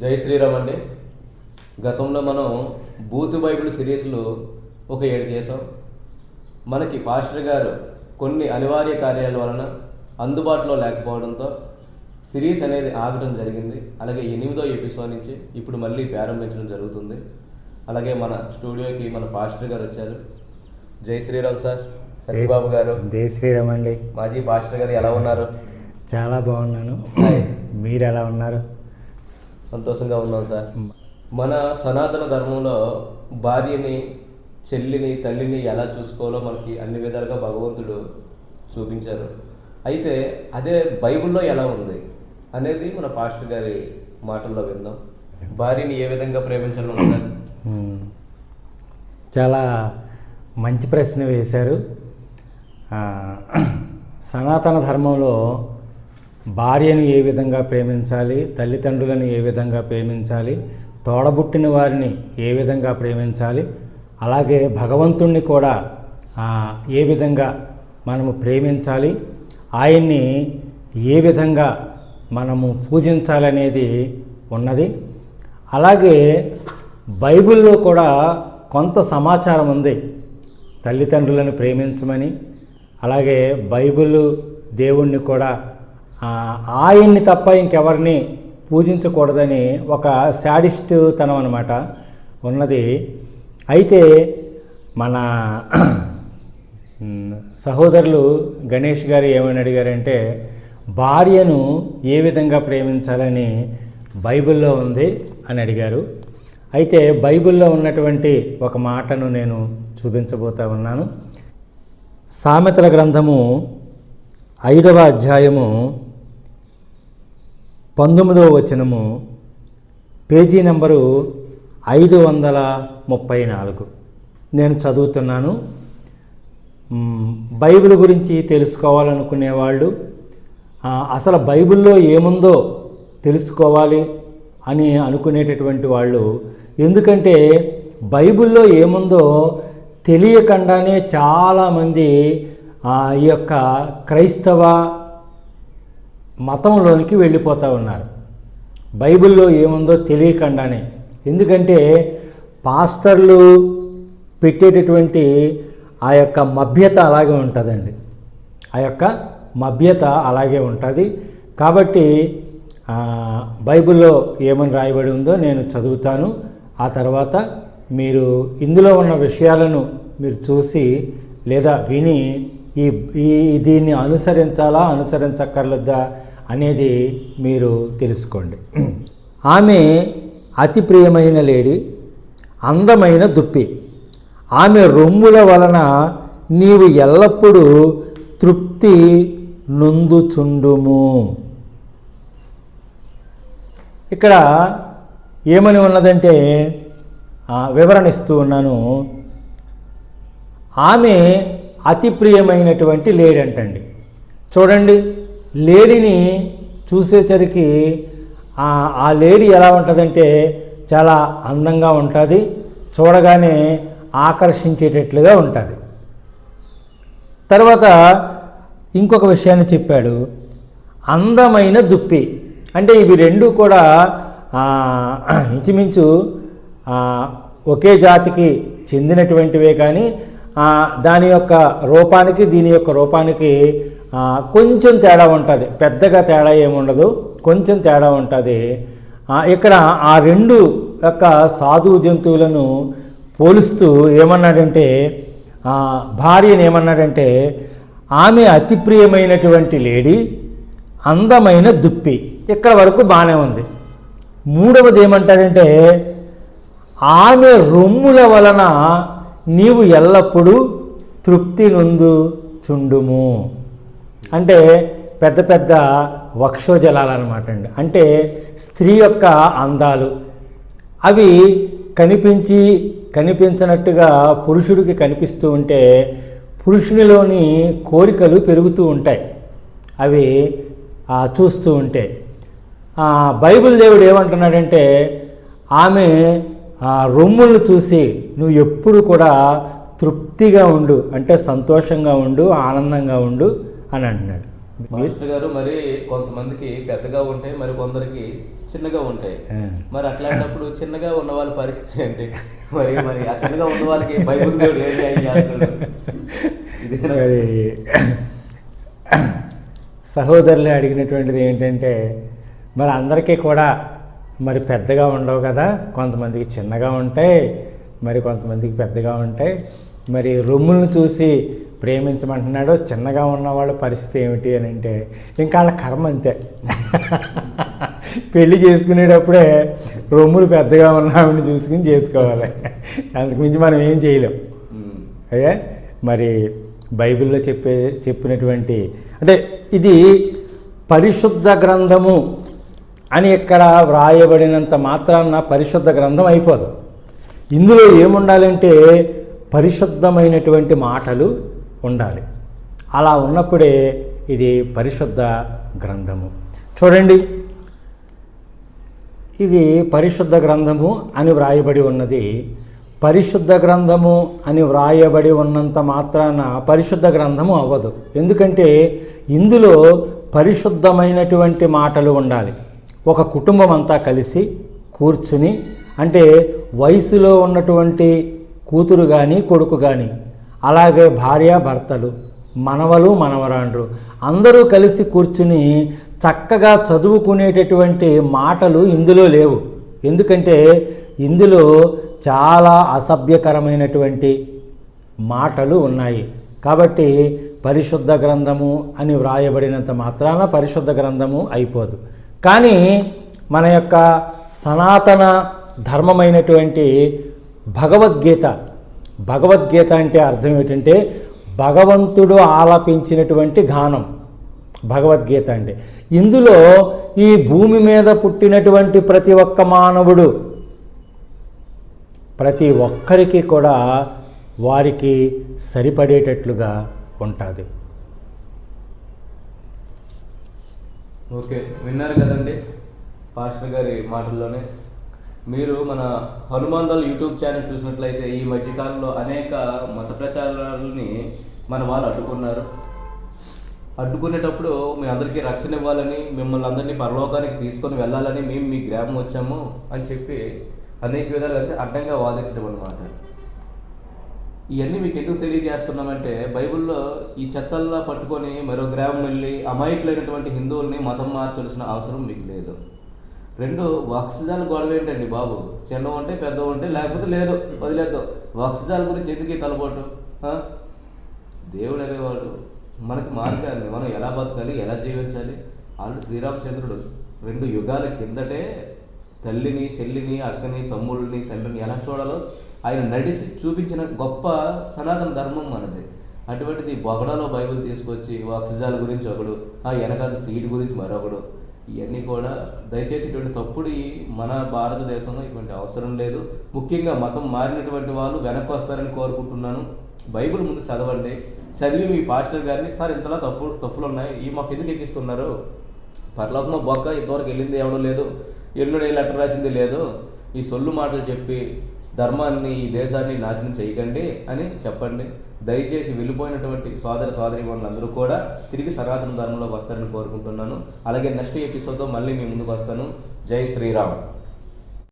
జై శ్రీరామ్ అండి. గతంలో మనం బూత్ బైబిల్ సిరీస్లో ఒక ఏడు చేసాం మనకి పాస్టర్ గారు కొన్ని అనివార్య కార్యాల వలన అందుబాటులో లేకపోవడంతో సిరీస్ అనేది ఆగడం జరిగింది. అలాగే ఎనిమిదో ఎపిసోడ్ నుంచి ఇప్పుడు మళ్ళీ ప్రారంభించడం జరుగుతుంది. అలాగే మన స్టూడియోకి మన పాస్టర్ గారు వచ్చారు. జై శ్రీరామ్ సార్. సత్యబాబు గారు. జై శ్రీరామ్ అండి. మాజీ పాస్టర్ గారు ఎలా ఉన్నారు? చాలా బాగున్నాను. మీరు ఎలా ఉన్నారు? సంతోషంగా ఉన్నాం సార్. మన సనాతన ధర్మంలో భార్యని చెల్లిని తల్లిని ఎలా చూసుకోవాలో మనకి అన్ని విధాలుగా భగవంతుడు చూపించారు. అయితే అదే బైబిల్లో ఎలా ఉంది అనేది మన పాస్టర్ గారి మాటల్లో విందాం. భార్యని ఏ విధంగా ప్రేమించాలి సార్? చాలా మంచి ప్రశ్న వేశారు. సనాతన ధర్మంలో భార్యను ఏ విధంగా ప్రేమించాలి? తల్లిదండ్రులను ఏ విధంగా ప్రేమించాలి? తోడబుట్టిన వారిని ఏ విధంగా ప్రేమించాలి? అలాగే భగవంతుణ్ణి కూడా ఏ విధంగా మనము ప్రేమించాలి? ఆయన్ని ఏ విధంగా మనము పూజించాలనేది ఉన్నది. అలాగే బైబిల్లో కూడా కొంత సమాచారం ఉంది. తల్లిదండ్రులను ప్రేమించమని అలాగే బైబిల్ దేవుణ్ణి కూడా ఆయన్ని తప్ప ఇంకెవరిని పూజించకూడదని ఒక శాడిస్ట్ తనం అనమాట ఉన్నది. అయితే మన సహోదరులు గణేష్ గారు ఏమని అడిగారంటే భార్యను ఏ విధంగా ప్రేమించాలని బైబిల్లో ఉంది అని అడిగారు. అయితే బైబిల్లో ఉన్నటువంటి ఒక మాటను నేను చూపించబోతా ఉన్నాను. సామెతల గ్రంథము ఐదవ అధ్యాయము పంతొమ్మిదవ వచనము పేజీ నెంబరు ఐదు వందల ముప్పై నాలుగు. నేను చదువుతున్నాను. బైబిల్ గురించి తెలుసుకోవాలనుకునే వాళ్ళు అసలు బైబిల్లో ఏముందో తెలుసుకోవాలి అని అనుకునేటటువంటి వాళ్ళు ఎందుకంటే బైబిల్లో ఏముందో తెలియకుండానే చాలామంది ఆ, ఈ యొక్క క్రైస్తవ మతంలోనికి వెళ్ళిపోతూ ఉన్నారు. బైబిల్లో ఏముందో తెలియకుండానే. ఎందుకంటే పాస్టర్లు పెట్టేటటువంటి ఆ యొక్క మభ్యత అలాగే ఉంటుందండి. ఆ యొక్క మభ్యత అలాగే ఉంటుంది. కాబట్టి బైబిల్లో ఏమని రాయబడి ఉందో నేను చదువుతాను. ఆ తర్వాత మీరు ఇందులో ఉన్న విషయాలను మీరు చూసి లేదా విని ఈ ఈ దీన్ని అనుసరించాలా అనుసరించక్కర్లేదా అనేది మీరు తెలుసుకోండి. ఆమె అతి ప్రియమైన లేడి అందమైన దుప్పి. ఆమె రొమ్ముల వలన నీవు ఎల్లప్పుడూ తృప్తి నొందుచుండుము. ఇక్కడ ఏమని ఉన్నదంటే వివరణ ఇస్తూ ఉన్నాను. ఆమె అతి ప్రియమైనటువంటి లేడీ అంటండి. చూడండి లేడీని చూసేసరికి ఆ లేడీ ఎలా ఉంటుందంటే చాలా అందంగా ఉంటుంది చూడగానే ఆకర్షించేటట్లుగా ఉంటుంది. తర్వాత ఇంకొక విషయాన్ని చెప్పాడు అందమైన దుప్పి. అంటే ఇవి రెండు కూడా ఇంచుమించు ఒకే జాతికి చెందినటువంటివే కానీ దాని యొక్క రూపానికి దీని యొక్క రూపానికి కొంచెం తేడా ఉంటుంది. పెద్దగా తేడా ఏముండదు కొంచెం తేడా ఉంటుంది. ఇక్కడ ఆ రెండు యొక్క సాధు జంతువులను పోలుస్తూ ఏమన్నాడంటే భార్యను ఏమన్నాడంటే ఆమె అతి ప్రియమైనటువంటి లేడీ అందమైన దుప్పి. ఇక్కడ వరకు బాగానే ఉంది. మూడవది ఏమంటాడంటే ఆమె రొమ్ముల వలన నీవు ఎల్లప్పుడూ తృప్తి నొందు చుండుము. అంటే పెద్ద పెద్ద వక్షోజలాలు అనమాట అండి. అంటే స్త్రీ యొక్క అందాలు. అవి కనిపించి కనిపించినట్టుగా పురుషుడికి కనిపిస్తూ ఉంటే పురుషునిలోని కోరికలు పెరుగుతూ ఉంటాయి. అవి చూస్తూ ఉంటే. బైబిల్ దేవుడు ఏమంటున్నాడంటే ఆమె ఆ రొమ్ములను చూసి నువ్వు ఎప్పుడు కూడా తృప్తిగా ఉండు అంటే సంతోషంగా ఉండు ఆనందంగా ఉండు అని అంటున్నాడు. మాస్టర్ గారు మరి కొంతమందికి పెద్దగా ఉంటాయి మరి కొందరికి చిన్నగా ఉంటాయి. మరి అట్లాంటప్పుడు చిన్నగా ఉన్న వాళ్ళ పరిస్థితి ఏంటి? మరి మరి ఆ చిన్నగా ఉన్న వాళ్ళకి బైబుల్ దేవుడు మరి సహోదరులు అడిగినటువంటిది ఏంటంటే మరి అందరికీ కూడా మరి పెద్దగా ఉండవు కదా. కొంతమందికి చిన్నగా ఉంటాయి మరి కొంతమందికి పెద్దగా ఉంటాయి. మరి రొమ్ములను చూసి ప్రేమించమంటున్నాడు చిన్నగా ఉన్నవాళ్ళ పరిస్థితి ఏమిటి అని అంటే ఇంకా వాళ్ళ కర్మ అంతే. పెళ్ళి చేసుకునేటప్పుడే రొమ్ములు పెద్దగా ఉన్నామని చూసుకుని చేసుకోవాలి. అందుకుమించి మనం ఏం చేయలేం. అదే అయ్యా మరి బైబిల్లో చెప్పే చెప్పినటువంటి అంటే ఇది పరిశుద్ధ గ్రంథము అని ఇక్కడ వ్రాయబడినంత మాత్రాన పరిశుద్ధ గ్రంథం అయిపోదు. ఇందులో ఏముండాలంటే పరిశుద్ధమైనటువంటి మాటలు ఉండాలి. అలా ఉన్నప్పుడే ఇది పరిశుద్ధ గ్రంథము. చూడండి. ఇది పరిశుద్ధ గ్రంథము అని వ్రాయబడి ఉన్నది. పరిశుద్ధ గ్రంథము అని వ్రాయబడి ఉన్నంత మాత్రాన పరిశుద్ధ గ్రంథము అవ్వదు. ఎందుకంటే ఇందులో పరిశుద్ధమైనటువంటి మాటలు ఉండాలి. ఒక కుటుంబం అంతా కలిసి కూర్చుని అంటే వయసులో ఉన్నటువంటి కూతురు కానీ కొడుకు కానీ అలాగే భార్య భర్తలు మనవలు మనవరాండ్రు అందరూ కలిసి కూర్చుని చక్కగా చదువుకునేటటువంటి మాటలు ఇందులో లేవు. ఎందుకంటే ఇందులో చాలా అసభ్యకరమైనటువంటి మాటలు ఉన్నాయి. కాబట్టి పరిశుద్ధ గ్రంథము అని వ్రాయబడినంత మాత్రాన పరిశుద్ధ గ్రంథము అయిపోదు. కానీ మన యొక్క సనాతన ధర్మమైనటువంటి భగవద్గీత భగవద్గీత అంటే అర్థం ఏంటంటే భగవంతుడు ఆలపించినటువంటి గానం. భగవద్గీత అంటే ఇందులో ఈ భూమి మీద పుట్టినటువంటి ప్రతి ఒక్క మానవుడు ప్రతి ఒక్కరికి కూడా వారికి సరిపడేటట్లుగా ఉంటుంది. ఓకే విన్నారు కదండి పాస్టర్ గారి మాటల్లోనే. మీరు మన హనుమాన్ యూట్యూబ్ ఛానల్ చూసినట్లయితే ఈ మధ్యకాలంలో అనేక మత ప్రచారాలని మన వాళ్ళు అడ్డుకున్నారు. అడ్డుకునేటప్పుడు మీ అందరికీ రక్షణ ఇవ్వాలని మిమ్మల్ని అందరినీ పరలోకానికి తీసుకొని వెళ్ళాలని మేము మీ గ్రామం వచ్చాము అని చెప్పి అనేక విధాలు అయితే అడ్డంగా వాదించడం అనమాట ఇవన్నీ మీకు ఎందుకు తెలియజేస్తున్నామంటే బైబిల్లో ఈ చెత్తల్లా పట్టుకొని మరో గ్రామం వెళ్ళి అమాయకులైనటువంటి హిందువుల్ని మతం మార్చాల్సిన అవసరం మీకు లేదు. రెండు వక్సజాల గొడవ ఏంటండి బాబు? చిన్న ఉంటే పెద్ద ఉంటే లేకపోతే లేదు. వదిలేద్దాం. వక్షజాల గురించి ఎందుకు తలపోటు? దేవుడు అనేవాడు మనకి మార్గాన్ని మనం ఎలా బతకాలి ఎలా జీవించాలి? ఆల్రెడీ శ్రీరామచంద్రుడు రెండు యుగాల కిందటే తల్లిని చెల్లిని అక్కని తమ్ముళ్ళని తండ్రిని ఎలా చూడాలో ఆయన నడిచి చూపించిన గొప్ప సనాతన ధర్మం మనది. అటువంటిది బొగడాలో బైబిల్ తీసుకొచ్చి ఆక్సిజాల గురించి ఒకడు ఆ వెనకాల సీట్ గురించి మరొకడు ఇవన్నీ కూడా దయచేసి ఇటువంటి తప్పుడు ఈ మన భారతదేశంలో ఇటువంటి అవసరం లేదు. ముఖ్యంగా మతం మారినటువంటి వాళ్ళు వెనక్కి వస్తారని కోరుకుంటున్నాను. బైబిల్ ముందు చదవండి. చదివి మీ పాస్టర్ గారిని సార్ ఇంతలా తప్పు తప్పులు ఉన్నాయి. ఈ మాకు ఎందుకు ఎక్కిస్తున్నారు? పర్లోకంలో బొక్క? ఇంతవరకు వెళ్ళింది ఎవడం లేదు. ఎల్లుడు లెటర్ రాసింది లేదు. ఈ సొల్లు మాటలు చెప్పి ధర్మాన్ని ఈ దేశాన్ని నాశనం చేయకండి అని చెప్పండి. దయచేసి వెళ్ళిపోయినటువంటి సోదర సోదరి వాళ్ళందరూ కూడా తిరిగి సనాతన ధర్మంలోకి వస్తారని కోరుకుంటున్నాను. అలాగే నెక్స్ట్ ఎపిసోడ్తో మళ్ళీ మీ ముందుకు వస్తాను. జై శ్రీరామ్.